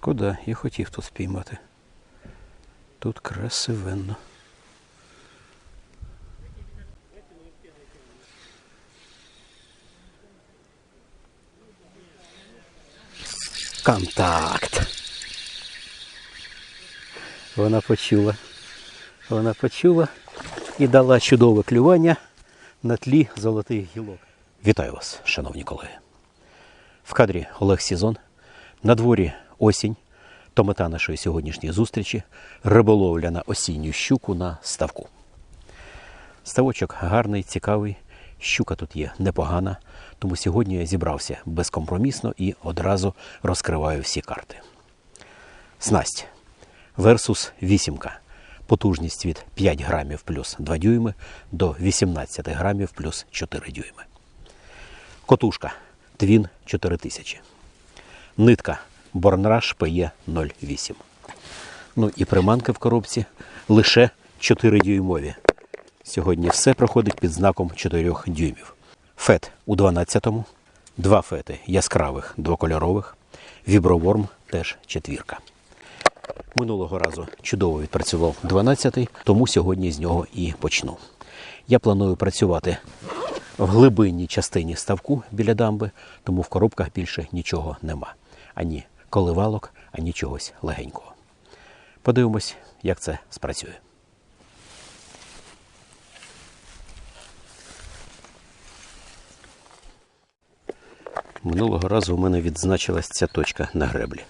Шкода, я хотів тут спіймати. Тут красивенно. Контакт. Вона почула. Вона почула і дала чудове клювання на тлі золотих гілок. Вітаю вас, шановні колеги. В кадрі Олег Сізон. На дворі осінь. То мета нашої сьогоднішньої зустрічі риболовля на осінню щуку на ставку. Ставочок гарний, цікавий. Щука тут є непогана, тому сьогодні я зібрався безкомпромісно і одразу розкриваю всі карти. Снасть версус вісімка. Потужність від 5 грамів плюс 2 дюйми до 18 грамів плюс 4 дюйми. Котушка Твін 4000. Нитка Борнраш PE 08. Ну і приманки в коробці лише 4 дюймові. Сьогодні все проходить під знаком 4 дюймів. Фет у 12-му, два фети яскравих двокольорових, віброворм теж четвірка. Минулого разу чудово відпрацював 12-й, тому сьогодні з нього і почну. Я планую працювати в глибинній частині ставку біля дамби, тому в коробках більше нічого нема. Ані коливалок, ані чогось легенького. Подивимось, як це спрацює. Минулого разу у мене відзначилась ця точка на греблі.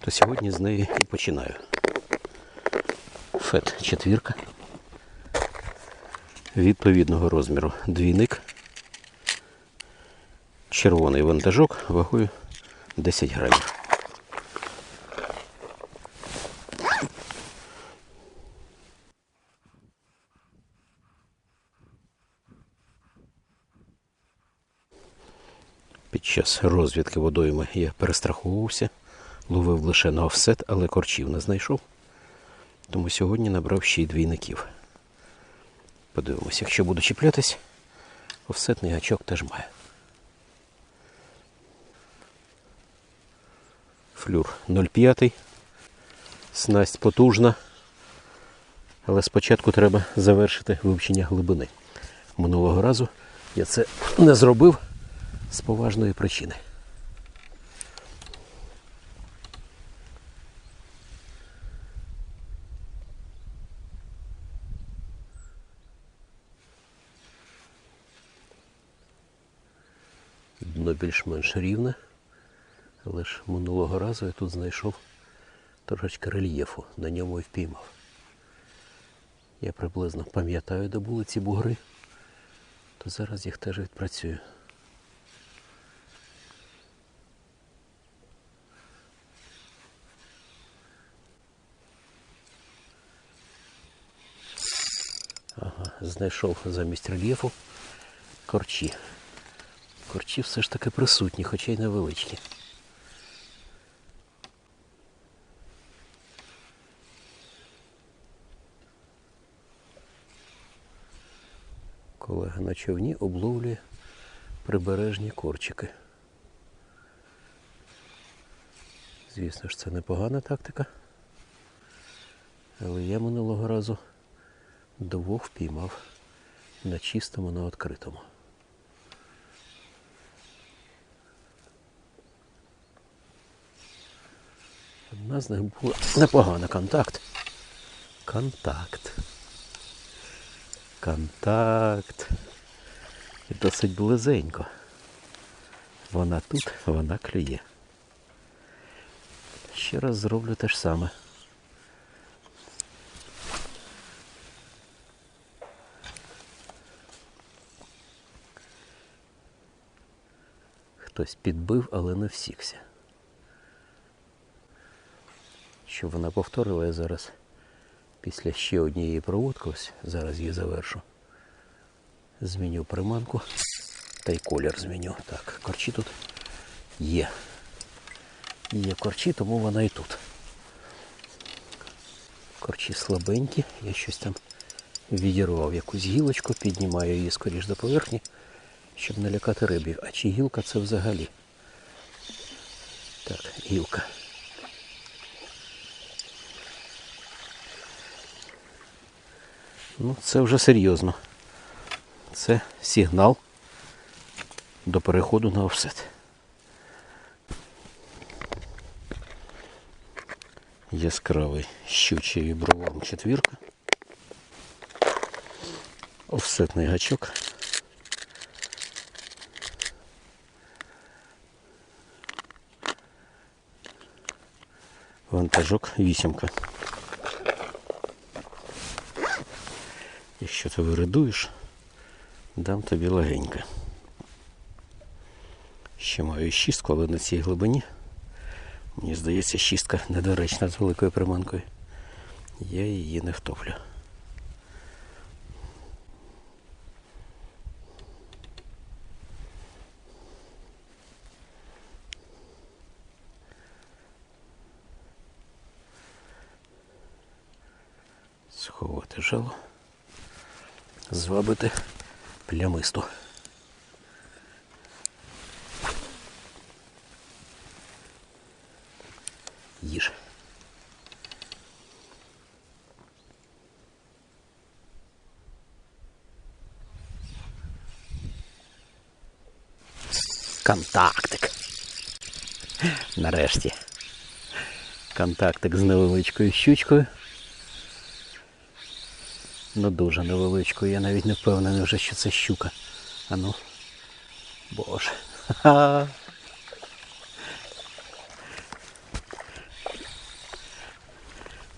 То сьогодні з неї і починаю. Фет четвірка. Відповідного розміру двійник. Червоний вантажок вагою 10 грамів. Під час розвідки водойми я перестраховувався, ловив лише на офсет, але корчів не знайшов. Тому сьогодні набрав ще й двійників. Подивимось, якщо буду чіплятись, офсетний гачок теж має. Флюр 0,5. Снасть потужна. Але спочатку треба завершити вивчення глибини. Минулого разу я це не зробив з поважної причини. Дно більш-менш рівне, ж минулого разу я тут знайшов трошечки рельєфу, на ньому і впіймав. Я приблизно пам'ятаю, де були ці бугри, то зараз їх теж відпрацюю. Знайшов замість рельєфу корчі. Корчі все ж таки присутні, хоча й невеличкі. Колега на човні обловлює прибережні корчики. Звісно ж, це непогана тактика. Але я минулого разу двох впіймав на чистому, на відкритому. Одна з них була непогана контакт. Контакт. Контакт. І досить близенько. Вона тут, вона клює. Ще раз зроблю те ж саме. Хтось підбив, але не всікся. Щоб вона повторила, я зараз після ще однієї проводки, ось зараз її завершу. Зміню приманку та й колір зміню. Так, корчі тут є. Є корчі, тому вона і тут. Корчі слабенькі, я щось там відірвав якусь гілочку, піднімаю її скоріш до поверхні, щоб налякати рибів. А чи гілка це взагалі? Так, гілка. Ну, Це вже серйозно. Це сигнал до переходу на офсет. Яскравий щучий броварм четвірка. Офсетний гачок. Вантажок вісімка. Якщо ти виридуєш, дам тобі легенько. Ще маю шістку, але на цій глибині. Мені здається, шістка недоречна з великою приманкою. Я її не втоплю. Звабити плямисту. Їж. Контактик. Нарешті. Контактик з невеличкою щучкою. Ну дуже невеличкою. Я навіть не впевнений вже, що це щука. А ну. Боже. Ха-ха.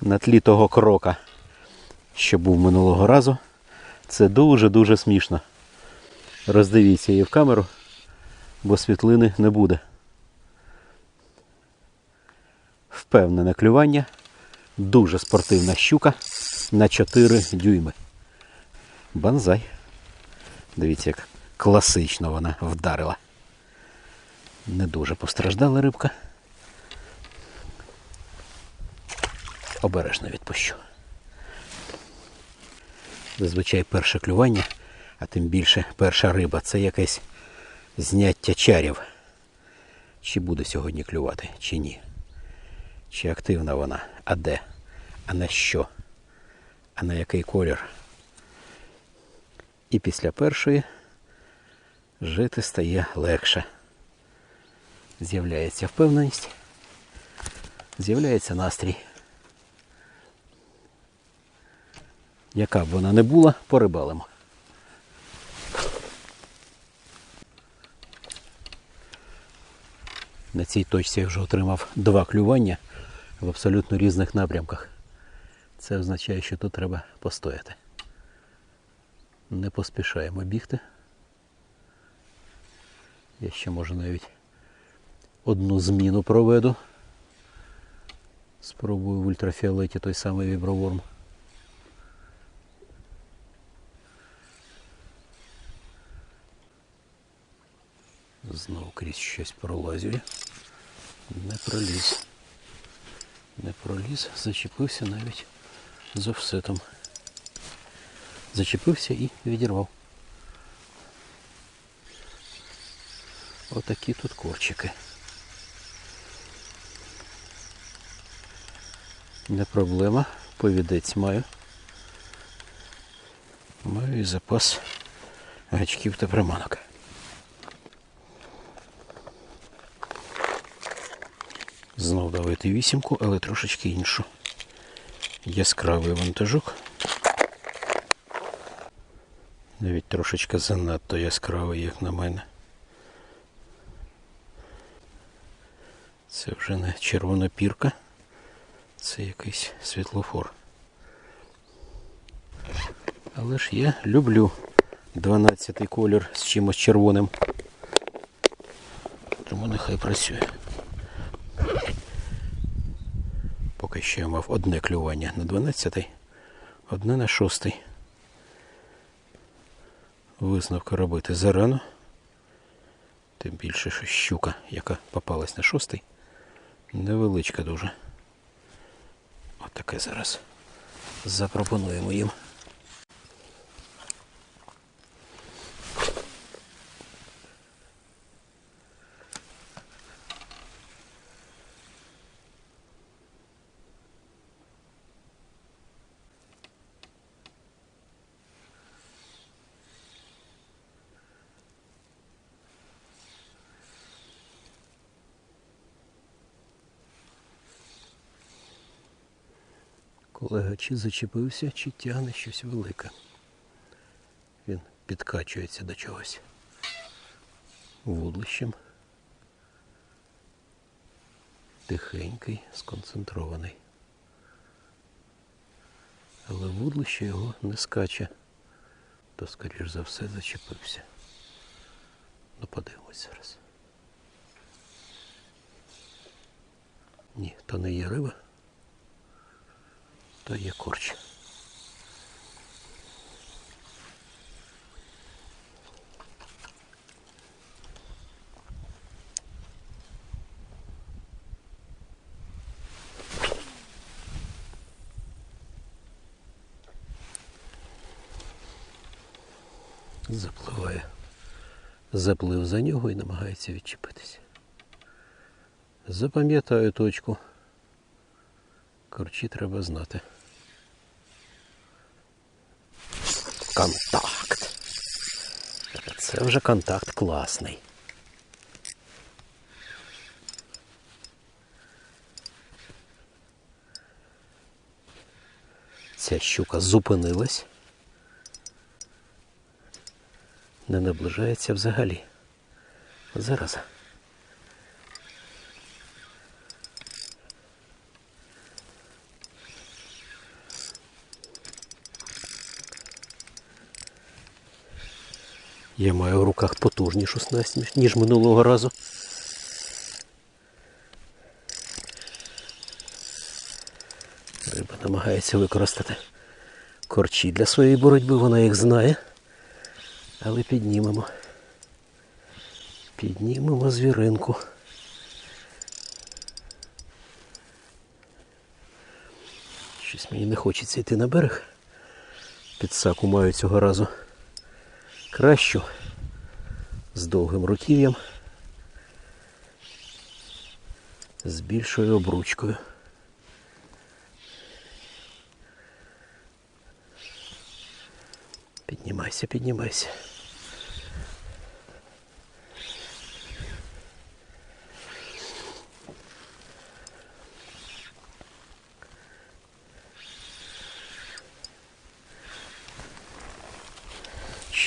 на тлі того крока, що був минулого разу. Це дуже-дуже смішно. Роздивіться її в камеру, бо світлини не буде. Впевнене клювання. Дуже спортивна щука на 4 дюйми. Банзай. Дивіться, як класично вона вдарила. Не дуже постраждала рибка. обережно відпущу. Зазвичай перше клювання, а тим більше перша риба це якесь зняття чарів. Чи буде сьогодні клювати, чи ні. Чи активна вона, а де, а на що, а на який колір. І після першої жити стає легше. З'являється впевненість, з'являється настрій. Яка б вона не була, порибалимо. На цій точці я вже отримав два клювання в абсолютно різних напрямках. Це означає, що тут треба постояти. Не поспішаємо бігти. Я ще може навіть одну зміну проведу. Спробую в ультрафіолеті той самий віброворм. Знову крізь щось пролазює. Не проліз. Не проліз, зачепився навіть з офсетом. Зачепився і відірвав. Отакі тут корчики. Не проблема, повідець маю. Маю і запас гачків та приманок. Знов давайте вісімку, але трошечки іншу. Яскравий вантажок. Навіть трошечки занадто яскравий, як на мене. Це вже не червона пірка, це якийсь світлофор. Але ж я люблю 12-й колір з чимось червоним. Тому нехай працює. Поки що я мав одне клювання на 12, одне на 6. Висновки робити зарано. Тим більше, що щука, яка попалась на 6, невеличка дуже. Отаке зараз запропонуємо їм. Колега чи зачепився, чи тягне щось велике. Він підкачується до чогось. Вудлищем. Тихенький, сконцентрований. Але вудлище його не скаче, то, скоріш за все, зачепився. Ну, подивимось зараз. Ні, то не є риба, то є корч. Запливає. Заплив за нього і намагається відчепитися. Запам'ятаю точку. Корчі треба знати. Контакт. Це вже контакт класний. Ця щука зупинилась. Не наближається взагалі. Зараз. Я маю в руках потужнішу снасть, ніж- минулого разу. Риба намагається використати корчі для своєї боротьби, вона їх знає. Але піднімемо. Піднімемо звіринку. Щось мені не хочеться йти на берег. Підсаку маю цього разу кращу з довгим руків'ям, з більшою обручкою. Піднімайся, піднімайся.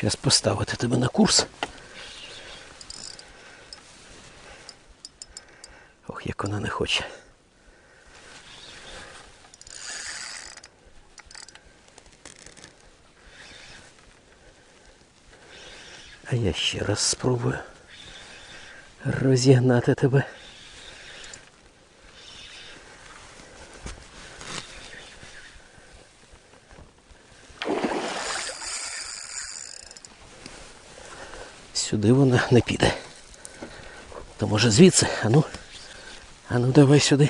Щас поставити тебе на курс. Ох, як вона не хоче. А я ще раз спробую розігнати тебе. Сюди вона не піде. То може звідси? Ану. Ану, давай сюди.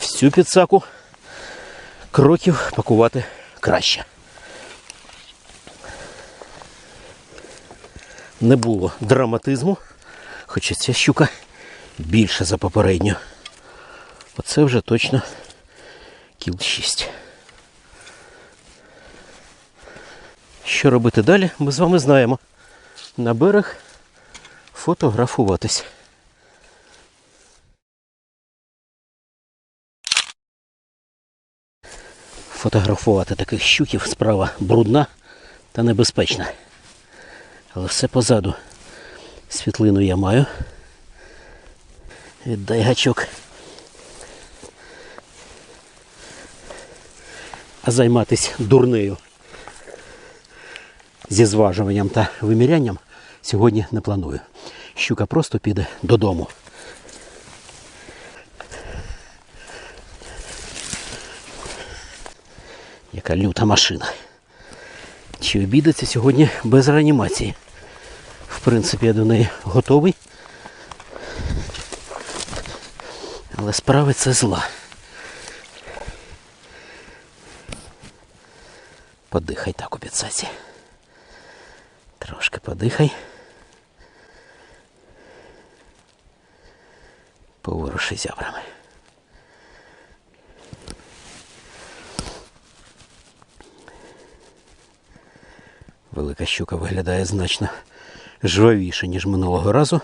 Всю підсаку кроків пакувати краще. Не було драматизму, хоча ця щука більша за попередню. Оце вже точно кіл 6. Що робити далі, ми з вами знаємо. На берег фотографуватись. Фотографувати таких щуків справа брудна та небезпечна. Але все позаду. Світлину я маю. Віддай гачок. Займатися дурнею зі зважуванням та вимірянням сьогодні не планую. Щука просто піде додому. Яка люта машина. Чи обійдеться сьогодні без реанімації? В принципі, я до неї готовий. Але справи це зла. Подихай так у підсаці. Трошки подихай. Поворуши зябрами. Велика щука виглядає значно жвавіше, ніж минулого разу.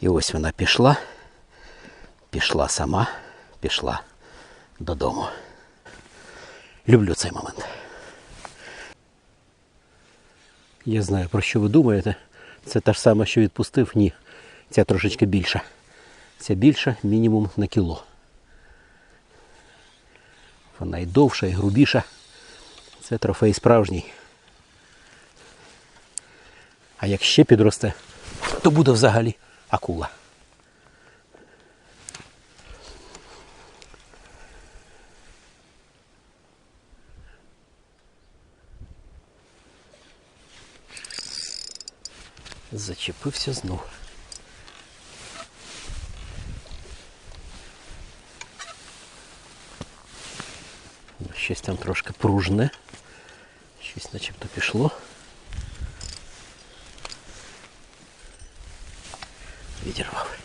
І ось вона пішла, пішла сама, пішла додому. Люблю цей момент. Я знаю, про що ви думаєте. Це те ж саме, що відпустив? Ні. Ця трошечки більша. Ця більша мінімум на кіло. Вона і довша, і грубіша. Це трофей справжній. А як ще підросте, то буде взагалі акула. Зачепився знов. Ну, Щось там трошки пружне. Щось начебто пішло. Відірвав.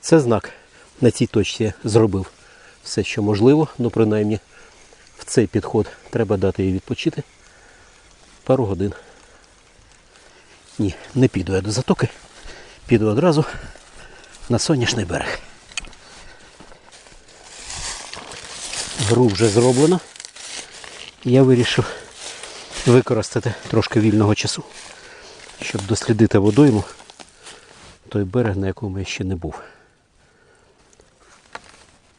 Це знак. На цій точці зробив все, що можливо, ну принаймні в цей підход треба дати їй відпочити пару годин. Ні, не піду я до затоки. Піду одразу на сонячний берег. Гру вже зроблено. Я вирішив використати трошки вільного часу, щоб дослідити водойму той берег, на якому я ще не був.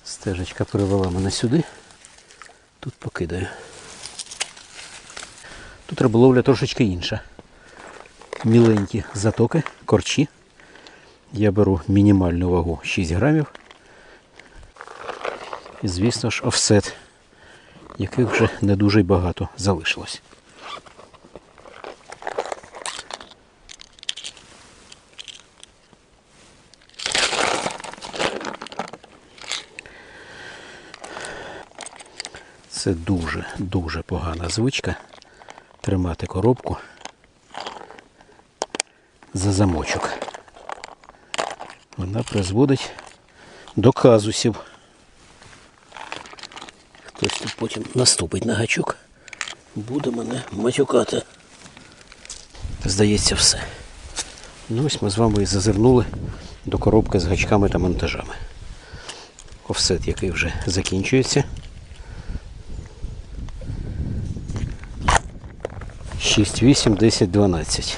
Стежечка привела мене сюди. Тут покидаю. Тут риболовля трошечки інша. Міленькі затоки, корчі. Я беру мінімальну вагу 6 грамів. І, звісно ж, офсет, яких вже не дуже багато залишилось. Це дуже-дуже погана звичка тримати коробку за замочок. Вона призводить до казусів. Хтось тут потім наступить на гачок, буде мене матюкати. Здається, все. Ну ось ми з вами і зазирнули до коробки з гачками та монтажами. Офсет, який вже закінчується. 6, 8, 10, 12.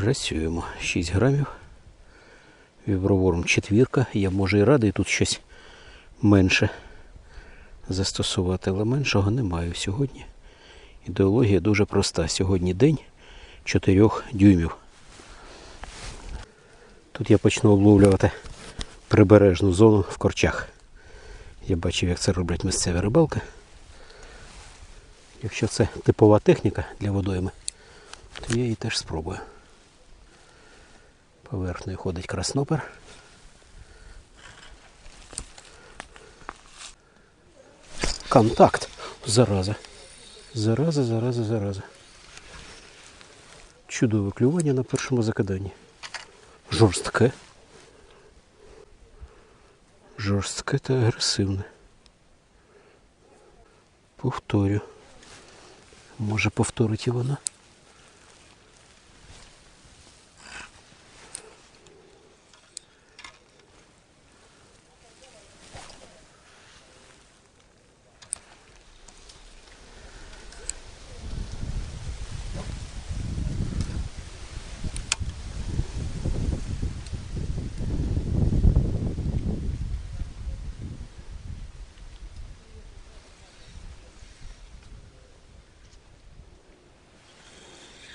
Працюємо 6 грамів. Віброворм четвірка. Я може і радий тут щось менше застосувати, але меншого не маю сьогодні. Ідеологія дуже проста. Сьогодні день 4 дюймів. Тут я почну обловлювати прибережну зону в корчах. Я бачив, як це роблять місцеві рибалки. Якщо це типова техніка для водойми, то я її теж спробую. Поверхнею ходить краснопер. Контакт. Зараза. Зараза, зараза, зараза. Чудове клювання на першому закиданні. Жорстке. Жорстке та агресивне. Повторю. Може повторить і вона.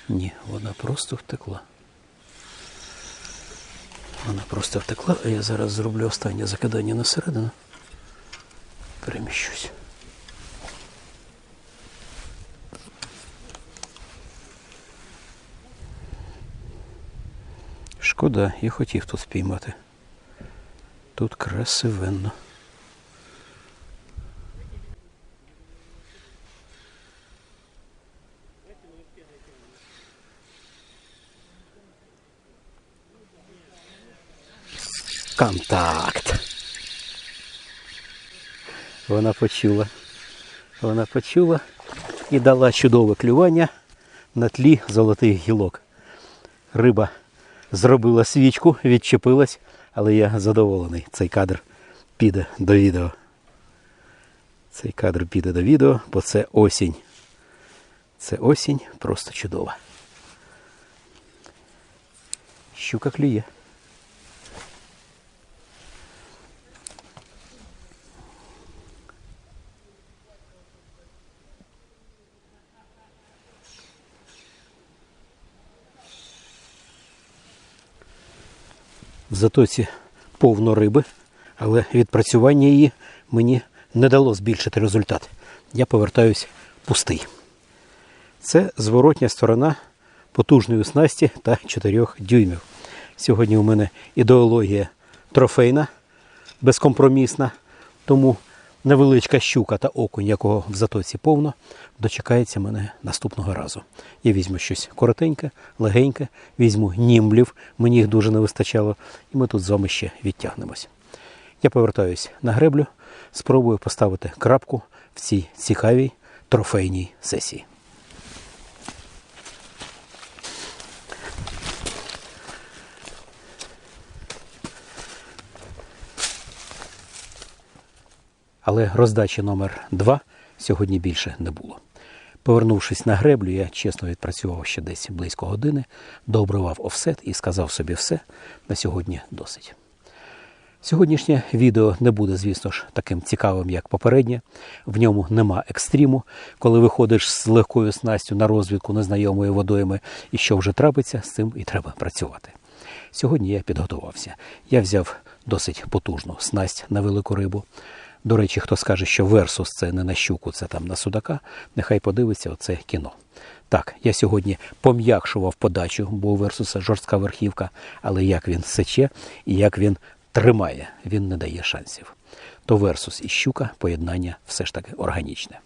Ні, вона просто втекла. Вона просто втекла, а я зараз зроблю останнє закидання на середину. Переміщусь. Шкода, я хотів тут спіймати. Тут красивенно. Контакт. Вона почула. Вона почула і дала чудове клювання на тлі золотих гілок. Риба зробила свічку, відчепилась, але я задоволений. Цей кадр піде до відео. Цей кадр піде до відео, бо це осінь. Це осінь просто чудова. Щука клює. В затоці повно риби, але відпрацювання її мені не дало збільшити результат. Я повертаюсь пустий. Це зворотня сторона потужної снасті та 4 дюймів. Сьогодні у мене ідеологія трофейна, безкомпромісна, тому невеличка щука та окунь, якого в затоці повно, дочекається мене наступного разу. Я візьму щось коротеньке, легеньке, візьму німблів, мені їх дуже не вистачало, і ми тут з вами ще відтягнемось. Я повертаюсь на греблю, спробую поставити крапку в цій цікавій трофейній сесії. Але роздачі номер 2 сьогодні більше не було. Повернувшись на греблю, я чесно відпрацював ще десь близько години, дообривав офсет і сказав собі все, на сьогодні досить. Сьогоднішнє відео не буде, звісно ж, таким цікавим, як попереднє. В ньому нема екстриму, коли виходиш з легкою снастю на розвідку незнайомої водойми, і що вже трапиться, з цим і треба працювати. Сьогодні я підготувався. Я взяв досить потужну снасть на велику рибу. До речі, хто скаже, що Версус це не на щуку, це там на судака, нехай подивиться оце кіно. Так, я сьогодні пом'якшував подачу, бо у Версуса жорстка верхівка, але як він сече і як він тримає, він не дає шансів. То Версус і щука поєднання все ж таки органічне.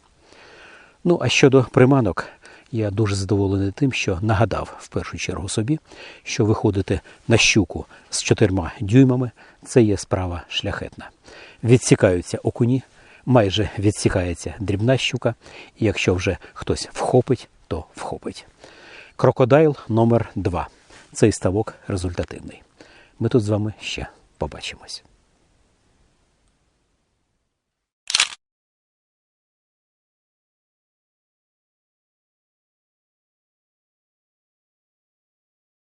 Ну, а щодо приманок, я дуже задоволений тим, що нагадав в першу чергу собі, що виходити на щуку з чотирма дюймами це є справа шляхетна. Відсікаються окуні, майже відсікається дрібна щука, і якщо вже хтось вхопить, то вхопить. Крокодайл номер 2 Цей ставок результативний. Ми тут з вами ще побачимось.